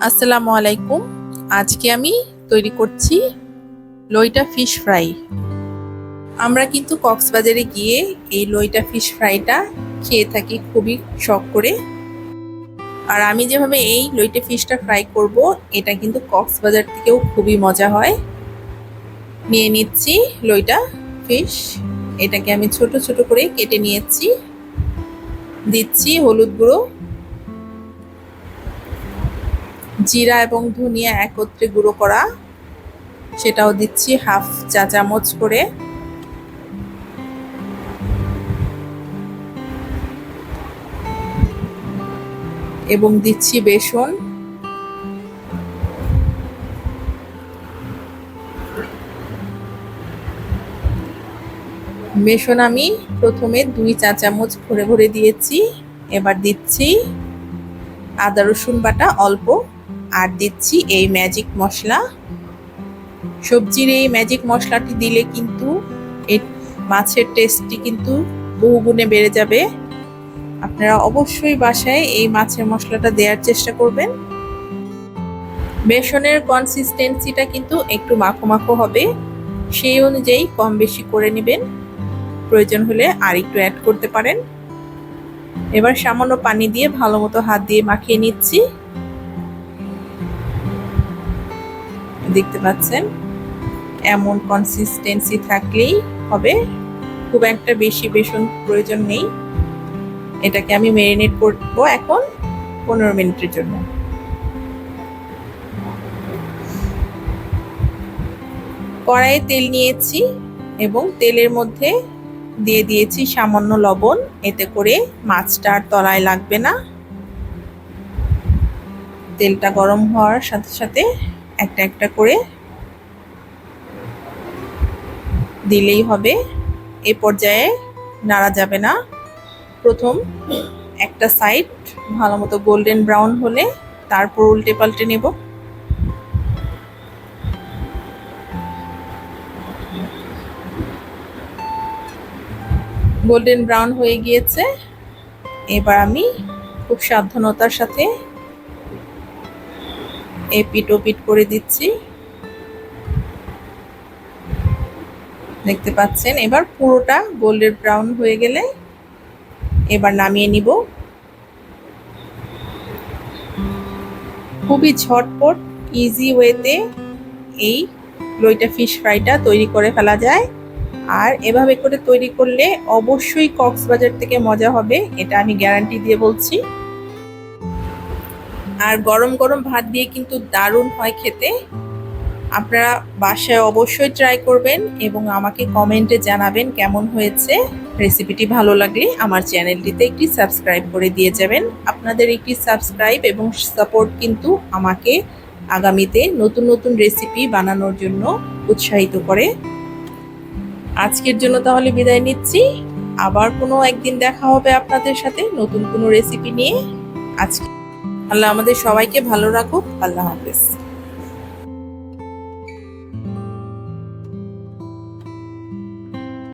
আসসালামু আলাইকুম। আজকে আমি তৈরি করছি লইটা ফিশ ফ্রাই। আমরা কিন্তু কক্সবাজারে গিয়ে এই লইটা ফিশ ফ্রাইটা খেয়ে থাকি খুবই শখ করে। আর আমি যেভাবে এই লইটা ফিশটা ফ্রাই করব, এটা কিন্তু কক্সবাজার থেকেও খুবই মজা হয়। নিয়ে নিচ্ছি লইটা ফিশ। এটাকে আমি ছোট ছোট করে কেটে নিয়েছি। দিচ্ছি হলুদ গুঁড়ো। জিরা এবং ধনিয়া একত্রে গুঁড়ো করা। সেটাও দিচ্ছি হাফ চা চামচ করে। এবং দিচ্ছি বেসন। বেসন আমি প্রথমে দুই চা চামচ ভরে ভরে দিয়েছি। এবার দিচ্ছি আদা রসুন বাটা অল্প। আর দিচ্ছি এই ম্যাজিক মশলা। সবজির এই ম্যাজিক মশলাটি দিলে কিন্তু এই মাছের টেস্টটি কিন্তু বহুগুণে বেড়ে যাবে। আপনারা অবশ্যই বাসায় এই মাছের মশলাটা দেওয়ার চেষ্টা করবেন। বেসনের কনসিস্টেন্সিটা কিন্তু একটু মাখো মাখো হবে, সেই অনুযায়ী কম বেশি করে নেবেন। প্রয়োজন হলে আর একটু অ্যাড করতে পারেন। এবার সামান্য পানি দিয়ে ভালো মতো হাত দিয়ে মাখিয়ে নিচ্ছি। দেখতে পাচ্ছেন, এমন কনসিস্টেন্সি থাকলেই হবে। খুব একটা বেশি বেসন প্রয়োজন নেই। এটাকে আমি মেরিনেট করব এখন পনেরো মিনিটের জন্য। কড়াইয়ে তেল নিয়েছি এবং তেলের মধ্যে দিয়ে দিয়েছি সামান্য লবণ। এতে করে মাছটা আর তলায় লাগবে না। তেলটা গরম হওয়ার সাথে সাথে একটা একটা করে দিলেই হবে। এ পর্যায়ে নাড়া যাবে না। প্রথম একটা সাইড ভালো মতো গোল্ডেন ব্রাউন হলে তারপর উল্টে পাল্টে নেব। গোল্ডেন ব্রাউন হয়ে গিয়েছে। এবার আমি খুব সাবধানতার সাথে এপিট ওপিট করে দিচ্ছি। দেখতে পাচ্ছেন, এবার পুরোটা গোল্ডেন ব্রাউন হয়ে গেলে এবার নামিয়ে নিব। খুবই ঝটপট ইজি ওয়েতে এই লইটা ফিশ ফ্রাইটা তৈরি করে ফেলা যায়। আর এভাবে করে তৈরি করলে অবশ্যই কক্সবাজার থেকে মজা হবে, এটা আমি গ্যারান্টি দিয়ে বলছি। আর গরম গরম ভাত দিয়ে কিন্তু দারুণ হয় খেতে। আপনারা বাসায় অবশ্যই ট্রাই করবেন এবং আমাকে কমেন্টে জানাবেন কেমন হয়েছে। রেসিপিটি ভালো লাগলে আমার চ্যানেলটিতে একটি সাবস্ক্রাইব করে দিয়ে যাবেন। আপনাদের একটি সাবস্ক্রাইব এবং সাপোর্ট কিন্তু আমাকে আগামীতে নতুন নতুন রেসিপি বানানোর জন্য উৎসাহিত করে। আজকের জন্য তাহলে বিদায় নিচ্ছি। আবার কোনো একদিন দেখা হবে আপনাদের সাথে নতুন কোনো রেসিপি নিয়ে। আজকে আল্লাহ আমাদের সবাইকে ভালো রাখুক আল্লাহ হাফেজ।